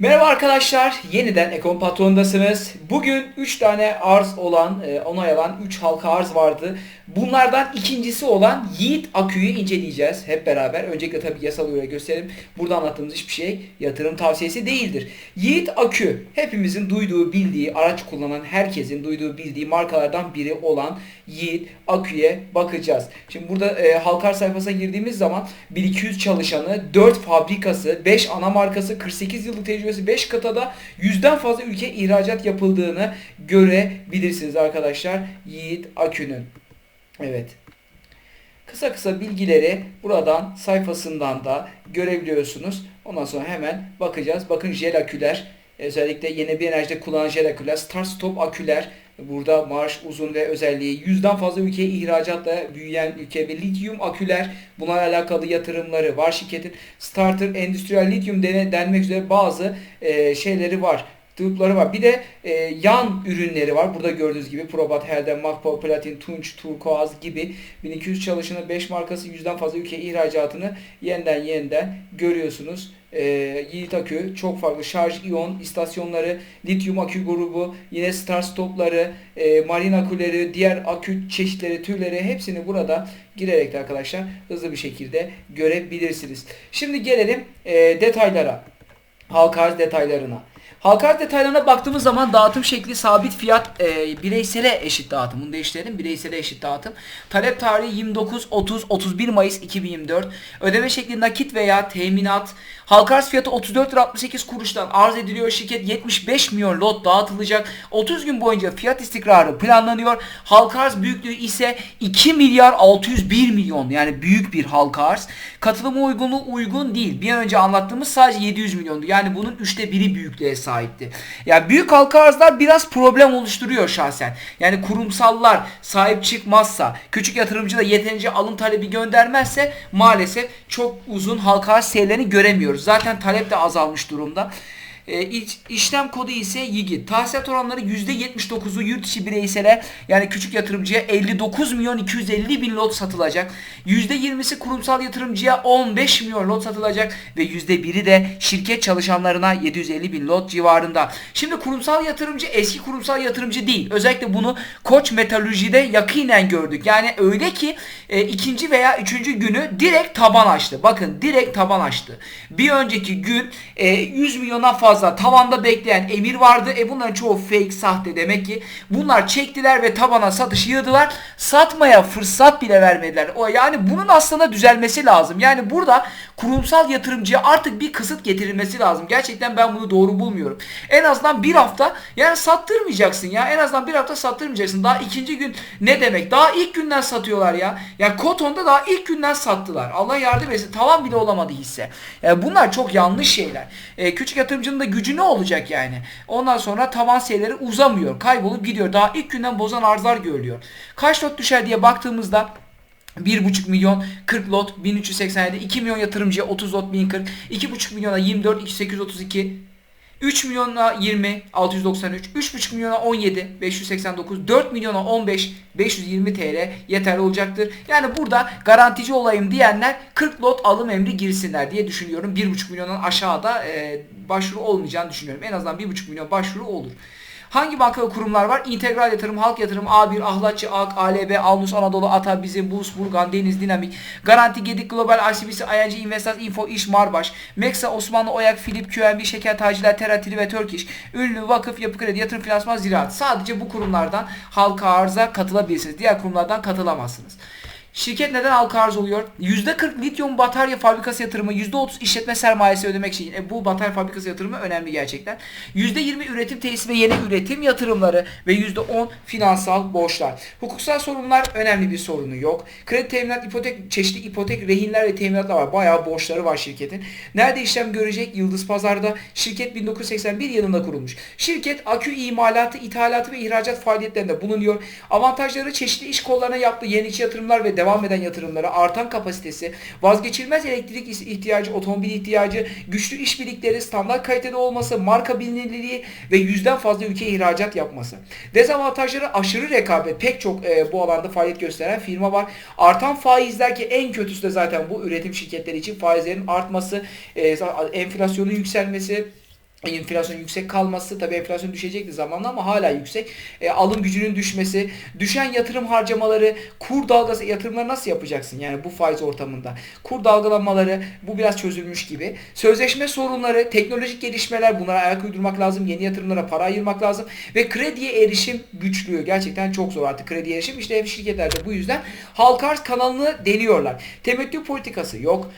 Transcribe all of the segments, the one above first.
Merhaba arkadaşlar, yeniden Ekon Patron'dasınız. Bugün 3 tane arz olan, e, onay alan 3 halka arz vardı. Bunlardan ikincisi olan Yiğit Akü'yü inceleyeceğiz hep beraber. Öncelikle tabii yasal olarak gösterelim. Burada anlattığımız hiçbir şey yatırım tavsiyesi değildir. Yiğit Akü, hepimizin duyduğu, bildiği, araç kullanan herkesin duyduğu, bildiği markalardan biri olan Yiğit Akü'ye bakacağız. Şimdi burada e, halka arz sayfasına girdiğimiz zaman 1200 çalışanı, 4 fabrikası, 5 ana markası, 48 yıllık tecrübesi, 5 kıtada 100'den fazla ülke ihracat yapıldığını görebilirsiniz arkadaşlar Yiğit Akü'nün. Evet. Kısa kısa bilgileri buradan sayfasından da görebiliyorsunuz. Ondan sonra hemen bakacağız. Bakın jel aküler. Özellikle yeni bir enerjide kullanılan jel aküler. Start stop aküler. Burada marş uzun ve özelliği. Yüzden fazla ülkeye ihracatla büyüyen ülke ve lityum aküler. Bunlarla alakalı yatırımları var şirketin. Starter endüstriyel lityum denmek üzere bazı e, şeyleri var tıpları var. Bir de e, yan ürünleri var. Burada gördüğünüz gibi Probat, Helden, Makpo, Platin, Tunç, Turkuaz gibi 1200 çalışanı 5 markası yüzden fazla ülke ihracatını yeniden yeniden görüyorsunuz. E, Yiğit Akü, çok farklı şarj iyon istasyonları, lityum akü grubu, yine star stopları, e, marin aküleri, diğer akü çeşitleri, türleri hepsini burada girerek de arkadaşlar hızlı bir şekilde görebilirsiniz. Şimdi gelelim e, detaylara. Halka detaylarına. Halka detaylarına baktığımız zaman dağıtım şekli sabit fiyat e, bireysele eşit dağıtım. Bunu değiştirelim. Bireysele eşit dağıtım. Talep tarihi 29, 30, 31 Mayıs 2024. Ödeme şekli nakit veya teminat. Halka arz fiyatı 34 lira 68 kuruştan arz ediliyor. Şirket 75 milyon lot dağıtılacak. 30 gün boyunca fiyat istikrarı planlanıyor. Halka arz büyüklüğü ise 2 milyar 601 milyon. Yani büyük bir halka arz. Katılımı uygunluğu uygun değil. Bir önce anlattığımız sadece 700 milyondu. Yani bunun üçte biri büyüklüğe sahipti. Yani büyük halka arzlar biraz problem oluşturuyor şahsen. Yani kurumsallar sahip çıkmazsa, küçük yatırımcı da yeterince alım talebi göndermezse maalesef çok uzun halka arz seyirlerini göremiyoruz. Zaten talep de azalmış durumda. E, iç, işlem kodu ise YİGİ. Tahsilat oranları %79'u yurt içi bireysele yani küçük yatırımcıya 59 milyon 250 bin lot satılacak. %20'si kurumsal yatırımcıya 15 milyon lot satılacak ve %1'i de şirket çalışanlarına 750 bin lot civarında. Şimdi kurumsal yatırımcı eski kurumsal yatırımcı değil. Özellikle bunu Koç Metalürji'de yakinen gördük. Yani öyle ki e, ikinci veya üçüncü günü direkt taban açtı. Bakın direkt taban açtı. Bir önceki gün e, 100 milyona fazla fazla tavanda bekleyen emir vardı. E bunların çoğu fake, sahte demek ki. Bunlar çektiler ve tabana satış yığdılar. Satmaya fırsat bile vermediler. O yani bunun aslında düzelmesi lazım. Yani burada kurumsal yatırımcıya artık bir kısıt getirilmesi lazım. Gerçekten ben bunu doğru bulmuyorum. En azından bir hafta yani sattırmayacaksın ya. En azından bir hafta sattırmayacaksın. Daha ikinci gün ne demek? Daha ilk günden satıyorlar ya. Ya Koton'da daha ilk günden sattılar. Allah yardım etsin. Tavan bile olamadı hisse. Yani bunlar çok yanlış şeyler. E, küçük yatırımcının da gücü ne olacak yani? Ondan sonra tavan sayıları uzamıyor. Kaybolup gidiyor. Daha ilk günden bozan arzlar görülüyor. Kaç lot düşer diye baktığımızda 1,5 milyon 40 lot 1387 2 milyon yatırımcıya 30 lot 1040 2,5 milyona 24 2832 3 milyona 20 693 3,5 milyona 17 589 4 milyona 15 520 TL yeterli olacaktır. Yani burada garantici olayım diyenler 40 lot alım emri girsinler diye düşünüyorum. 1,5 milyondan aşağıda e, başvuru olmayacağını düşünüyorum. En azından 1,5 milyon başvuru olur. Hangi banka ve kurumlar var? İntegral Yatırım, Halk Yatırım, A1, Ahlatçı, AK, ALB, Alnus, Anadolu, Ata, Bizim, Burs, Burgan, Deniz, Dinamik, Garanti, Gedik, Global, ICBC, ING, Investors, Info, İş, Marbaş, Meksa, Osmanlı, Oyak, Filip, QNB, Şeker, Taciler, Teratili ve Türk İş, Ünlü, Vakıf, Yapı Kredi, Yatırım Finansman, Ziraat. Sadece bu kurumlardan halka arıza katılabilirsiniz. Diğer kurumlardan katılamazsınız. Şirket neden halka arz oluyor? %40 lityum batarya fabrikası yatırımı, %30 işletme sermayesi ödemek için e, bu batarya fabrikası yatırımı önemli gerçekten. %20 üretim tesisi ve yeni üretim yatırımları ve %10 finansal borçlar. Hukuksal sorunlar önemli bir sorunu yok. Kredi teminat, ipotek, çeşitli ipotek, rehinler ve teminatlar var. Bayağı borçları var şirketin. Nerede işlem görecek? Yıldız Pazar'da. Şirket 1981 yılında kurulmuş. Şirket akü imalatı, ithalatı ve ihracat faaliyetlerinde bulunuyor. Avantajları çeşitli iş kollarına yaptığı yenilikçi yatırımlar ve devam eden yatırımlara, artan kapasitesi, vazgeçilmez elektrik ihtiyacı, otomobil ihtiyacı, güçlü işbirlikleri, standart kalitede olması, marka bilinirliği ve yüzden fazla ülke ihracat yapması. Dezavantajları aşırı rekabet. Pek çok e, bu alanda faaliyet gösteren firma var. Artan faizler ki en kötüsü de zaten bu üretim şirketleri için faizlerin artması, e, enflasyonun yükselmesi, enflasyon yüksek kalması tabii enflasyon düşecekti zamanla ama hala yüksek. E, alım gücünün düşmesi, düşen yatırım harcamaları, kur dalgası yatırımları nasıl yapacaksın yani bu faiz ortamında? Kur dalgalanmaları bu biraz çözülmüş gibi. Sözleşme sorunları, teknolojik gelişmeler bunlara ayak uydurmak lazım. Yeni yatırımlara para ayırmak lazım ve krediye erişim güçlüyor. Gerçekten çok zor artık krediye erişim. İşte hep şirketler de bu yüzden halka arz kanalını deniyorlar. Temettü politikası yok.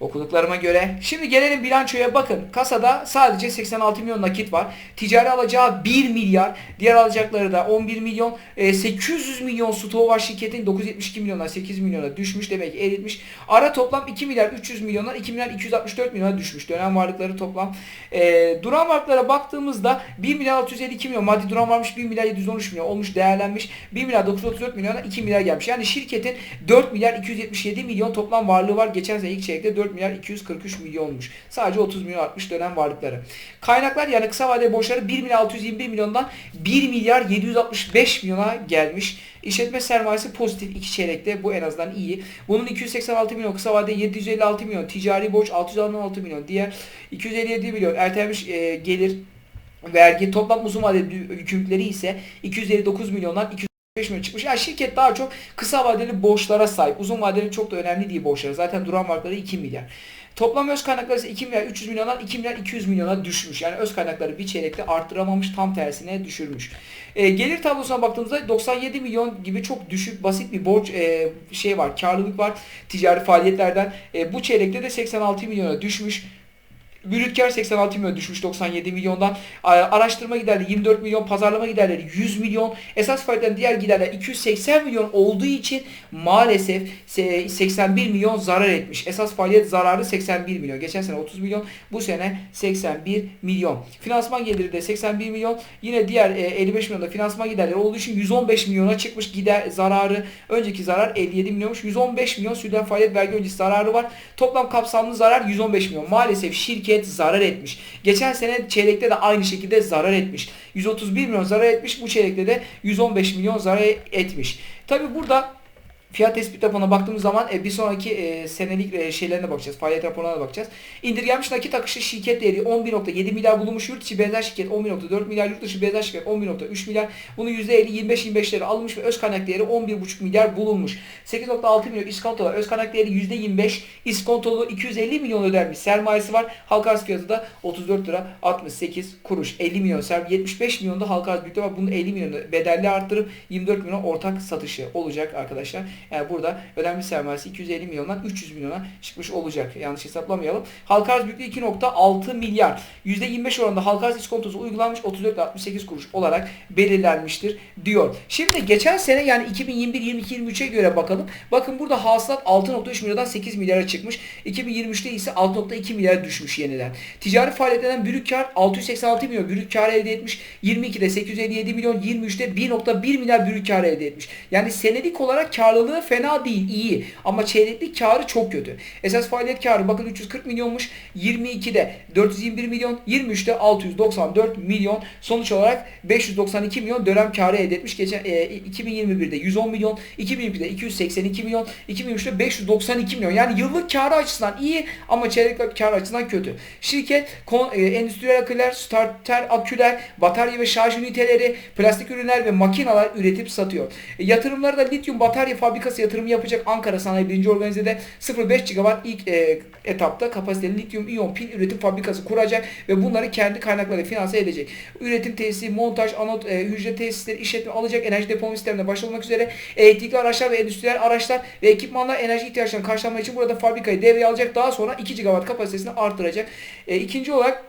Okuduklarıma göre. Şimdi gelelim bilançoya bakın. Kasada sadece 86 milyon nakit var. Ticari alacağı 1 milyar. Diğer alacakları da 11 milyon. E, 800 milyon stoğu var şirketin. 972 milyondan 8 milyona düşmüş. Demek ki eritmiş. Ara toplam 2 milyar 300 milyondan 2 milyar 264 milyona düşmüş. Dönem varlıkları toplam. E, duran varlıklara baktığımızda 1 milyar 652 milyon. Maddi duran varmış 1 milyar 713 milyon olmuş değerlenmiş. 1 milyar 934 milyona 2 milyar gelmiş. Yani şirketin 4 milyar 277 milyon toplam varlığı var. Geçen sene ilk çeyrekte 4 milyar 243 milyonmuş. Sadece 30 milyon artmış dönem varlıkları. Kaynaklar yani kısa vadeli borçları 1 milyar 621 milyondan 1 milyar 765 milyona gelmiş. İşletme sermayesi pozitif iki çeyrekte bu en azından iyi. Bunun 286 milyon kısa vadede 756 milyon ticari borç 616 milyon diğer 257 milyon ertelenmiş e, gelir vergi toplam uzun vadeli yükümlülükleri ise 259 milyondan 200 5 milyon çıkmış. Yani şirket daha çok kısa vadeli borçlara sahip. Uzun vadeli çok da önemli değil borçları. Zaten duran varlıkları 2 milyar. Toplam öz kaynakları ise 2 milyar 300 milyondan 2 milyar 200 milyona düşmüş. Yani öz kaynakları bir çeyrekte arttıramamış tam tersine düşürmüş. E, gelir tablosuna baktığımızda 97 milyon gibi çok düşük basit bir borç e, şey var. Karlılık var ticari faaliyetlerden. E, bu çeyrekte de 86 milyona düşmüş. Brüt kar 86 milyon düşmüş 97 milyondan. Araştırma giderleri 24 milyon, pazarlama giderleri 100 milyon. Esas faaliyetlerin diğer giderler 280 milyon olduğu için maalesef 81 milyon zarar etmiş. Esas faaliyet zararı 81 milyon. Geçen sene 30 milyon, bu sene 81 milyon. Finansman geliri de 81 milyon. Yine diğer 55 milyonda finansman giderleri olduğu için 115 milyona çıkmış gider zararı. Önceki zarar 57 milyonmuş. 115 milyon sürdürülen faaliyet vergi öncesi zararı var. Toplam kapsamlı zarar 115 milyon. Maalesef şirket şirket zarar etmiş. Geçen sene çeyrekte de aynı şekilde zarar etmiş. 131 milyon zarar etmiş. Bu çeyrekte de 115 milyon zarar etmiş. Tabi burada Fiyat tespit raporuna baktığımız zaman e, bir sonraki e, senelik e, şeylerine bakacağız. Faaliyet raporlarına bakacağız. İndirgenmiş nakit akışı şirket değeri 11.7 milyar bulunmuş. Yurt içi benzer şirket 11.4 milyar. Yurt dışı benzer şirket 11.3 milyar. Bunun %50-25-25'leri alınmış ve öz kaynak değeri 11.5 milyar bulunmuş. 8.6 milyon iskonto Öz kaynak değeri %25. İskontolu 250 milyon ödenmiş. Sermayesi var. Halka arz fiyatı da 34 lira 68 kuruş. 50 milyon sermaye. 75 milyon da halka arz büyüklüğü var. Bunu 50 milyonu bedelli arttırıp 24 milyon ortak satışı olacak arkadaşlar. Yani burada önemli sermayesi 250 milyondan 300 milyona çıkmış olacak. Yanlış hesaplamayalım. Halka arz büyüklüğü 2.6 milyar. %25 oranında halka arz iskontosu uygulanmış 34.68 kuruş olarak belirlenmiştir diyor. Şimdi geçen sene yani 2021-22-23'e göre bakalım. Bakın burada hasılat 6.3 milyardan 8 milyara çıkmış. 2023'te ise 6.2 milyar düşmüş yeniden. Ticari faaliyetlerden brüt kar 686 milyon brüt kar elde etmiş. 22'de 857 milyon, 23'te 1.1 milyar brüt kar elde etmiş. Yani senelik olarak karlılığı karlılığı fena değil, iyi. Ama çeyreklik karı çok kötü. Esas faaliyet karı bakın 340 milyonmuş. 22'de 421 milyon, 23'te 694 milyon. Sonuç olarak 592 milyon dönem karı elde etmiş. Geçen e, 2021'de 110 milyon, 2022'de 282 milyon, 2023'te 592 milyon. Yani yıllık karı açısından iyi ama çeyreklik karı açısından kötü. Şirket e, endüstriyel aküler, starter aküler, batarya ve şarj üniteleri, plastik ürünler ve makineler üretip satıyor. E, yatırımları da lityum batarya fabrikası fabrikası yatırımı yapacak Ankara Sanayi 1. Organize'de 0.5 GW ilk e, etapta kapasiteli lityum iyon pil üretim fabrikası kuracak ve bunları kendi kaynakları finanse edecek. Üretim tesisi, montaj, anot, e, hücre tesisleri, işletme alacak enerji depolama sistemine başlamak üzere elektrikli araçlar ve endüstriyel araçlar ve ekipmanlar enerji ihtiyaçlarını karşılamak için burada fabrikayı devreye alacak. Daha sonra 2 GW kapasitesini artıracak. E, ikinci olarak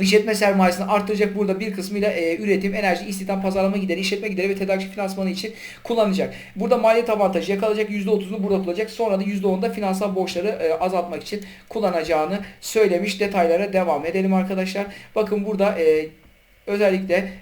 İşletme sermayesini arttıracak burada bir kısmıyla e, üretim, enerji, istihdam, pazarlama gideri, işletme gideri ve tedarikçi finansmanı için kullanacak. Burada maliyet avantajı yakalayacak. %30'unu burada kullanacak. Sonra da %10'da finansal borçları e, azaltmak için kullanacağını söylemiş. Detaylara devam edelim arkadaşlar. Bakın burada e, özellikle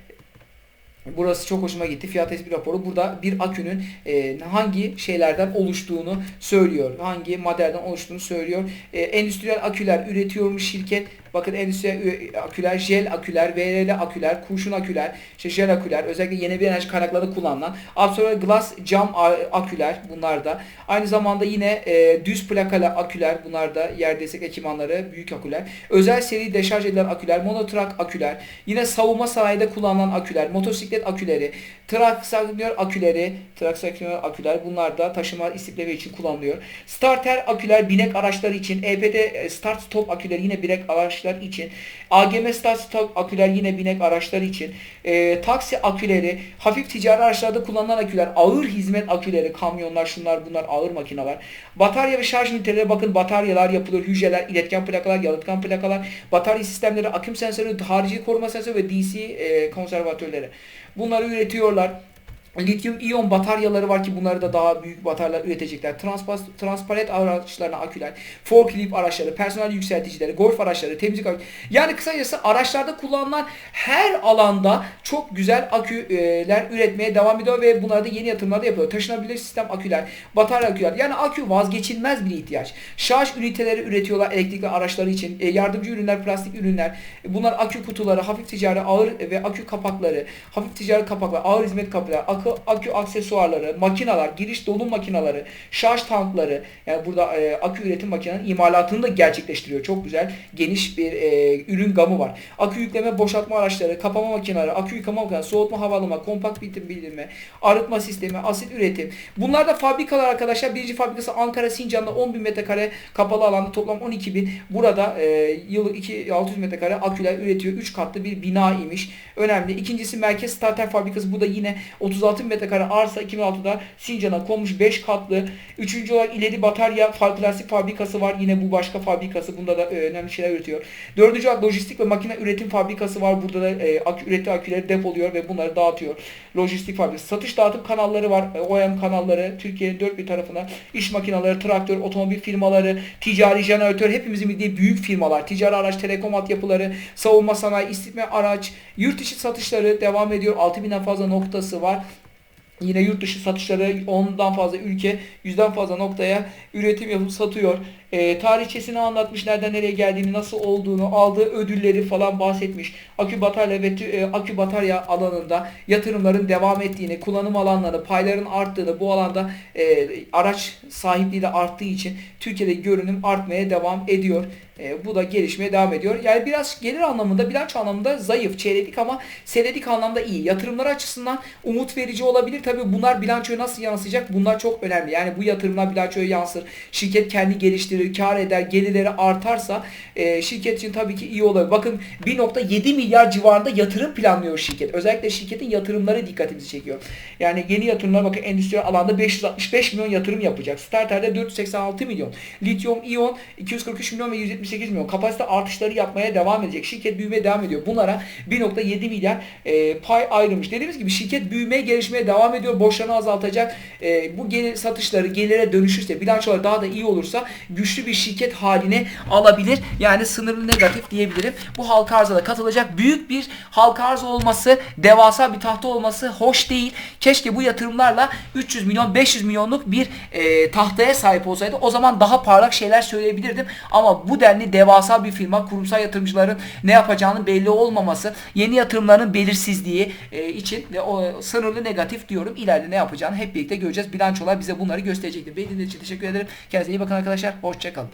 Burası çok hoşuma gitti. Fiyat tespit raporu. Burada bir akünün e, hangi şeylerden oluştuğunu söylüyor. Hangi maddeden oluştuğunu söylüyor. E, endüstriyel aküler üretiyormuş şirket. Bakın endüstriyel ü- aküler, jel aküler, VRL aküler, kurşun aküler, işte jel aküler, özellikle yeni bir enerji kaynaklarında kullanılan absolute glass cam aküler bunlar da. Aynı zamanda yine e, düz plakalı aküler bunlar da yer destek ekipmanları, büyük aküler. Özel seri deşarj edilen aküler, monotrak aküler, yine savunma sanayide kullanılan aküler, motosiklet aküleri, traksiyonel aküleri, traksiyonel aküler bunlar da taşıma istifleri için kullanılıyor. Starter aküler binek araçları için, EPD e, start stop aküler yine binek araçlar için, AGM stop aküler yine binek araçları için, e, taksi aküleri, hafif ticari araçlarda kullanılan aküler, ağır hizmet aküleri, kamyonlar, şunlar bunlar ağır makineler. Batarya ve şarj üniteleri bakın bataryalar yapılıyor, hücreler, iletken plakalar, yalıtkan plakalar, batarya sistemleri, aküm sensörü, harici koruma sensörü ve DC e, konservatörleri. Bunları üretiyorlar. Lityum iyon bataryaları var ki bunları da daha büyük bataryalar üretecekler. Transpas, transparent araçlarına aküler, forklift araçları, personel yükselticileri, golf araçları, temizlik araçları. Yani kısacası araçlarda kullanılan her alanda çok güzel aküler üretmeye devam ediyor ve bunları da yeni yatırımlarda yapıyor. Taşınabilir sistem aküler, batarya aküler. Yani akü vazgeçilmez bir ihtiyaç. Şarj üniteleri üretiyorlar elektrikli araçları için. E, yardımcı ürünler, plastik ürünler. E, Bunlar akü kutuları, hafif ticari ağır ve akü kapakları, hafif ticari kapaklar, ağır hizmet kapıları, akü, akü aksesuarları, makineler, giriş dolum makineleri, şarj tankları. Yani burada e, akü üretim makinelerinin imalatını da gerçekleştiriyor. Çok güzel, geniş bir e, ürün gamı var. Akü yükleme, boşaltma araçları, kapama makineleri, akü yıkama makineleri, soğutma, havalama, kompakt bitim bildirme, arıtma sistemi, asit üretim. Bunlar da fabrikalar arkadaşlar. Birinci fabrikası Ankara Sincan'da 10.000 metrekare kapalı alanda toplam 12.000. Burada e, yıllık 2 600 metrekare aküler üretiyor. 3 katlı bir bina imiş. Önemli. İkincisi Merkez Starter Fabrikası. Bu da yine 36 metrekare arsa 2006'da Sincan'a konmuş 5 katlı. Üçüncü olarak ileri batarya plastik fabrikası var. Yine bu başka fabrikası. Bunda da e, önemli şeyler üretiyor. Dördüncü olarak lojistik ve makine üretim fabrikası var. Burada da e, akü, ürettiği aküleri depoluyor ve bunları dağıtıyor. Lojistik fabrikası. Satış dağıtım kanalları var. E, OEM kanalları. Türkiye'nin dört bir tarafına. iş makineleri, traktör, otomobil firmaları, ticari jeneratör, hepimizin bildiği büyük firmalar. Ticari araç, telekom altyapıları, savunma sanayi, istihme araç, yurt dışı satışları devam ediyor. 6000'den fazla noktası var. Yine yurt dışı satışları 10'dan fazla ülke, 100'den fazla noktaya üretim yapıp satıyor. E, tarihçesini anlatmış, nereden nereye geldiğini, nasıl olduğunu, aldığı ödülleri falan bahsetmiş. Akü batarya ve e, akü batarya alanında yatırımların devam ettiğini, kullanım alanları, payların arttığını, bu alanda e, araç sahipliği de arttığı için Türkiye'de görünüm artmaya devam ediyor. E, bu da gelişmeye devam ediyor. Yani biraz gelir anlamında, bilanço anlamında zayıf, çeyreklik ama senedik anlamda iyi. Yatırımlar açısından umut verici olabilir. Tabii bunlar bilançoya nasıl yansıyacak? Bunlar çok önemli. Yani bu yatırımlar bilançoya yansır. Şirket kendi geliştirir, kar eder, gelirleri artarsa e, şirket için tabii ki iyi olur. Bakın 1.7 milyar civarında yatırım planlıyor şirket. Özellikle şirketin yatırımları dikkatimizi çekiyor. Yani yeni yatırımlar bakın endüstriyel alanda 565 milyon yatırım yapacak. Starter'de 486 milyon. Lityum iyon 243 milyon ve 178 milyon. Kapasite artışları yapmaya devam edecek. Şirket büyümeye devam ediyor. Bunlara 1.7 milyar e, pay ayrılmış. Dediğimiz gibi şirket büyümeye gelişmeye devam ediyor. Borçlarını azaltacak. E, bu gelir satışları gelire dönüşürse, bilançolar daha da iyi olursa güçlü bir şirket haline alabilir. Yani sınırlı negatif diyebilirim. Bu halka arza da katılacak. Büyük bir halka arz olması, devasa bir tahta olması hoş değil. Keşke bu yatırımlarla 300 milyon, 500 milyonluk bir e, tahtaya sahip olsaydı. O zaman daha parlak şeyler söyleyebilirdim. Ama bu denli devasa bir firma, kurumsal yatırımcıların ne yapacağını belli olmaması, yeni yatırımların belirsizliği e, için ve o sınırlı negatif diyorum. İleride ne yapacağını hep birlikte göreceğiz. Bilançolar bize bunları gösterecektir. Benim için teşekkür ederim. Kendinize iyi bakın arkadaşlar. Hoşçakalın.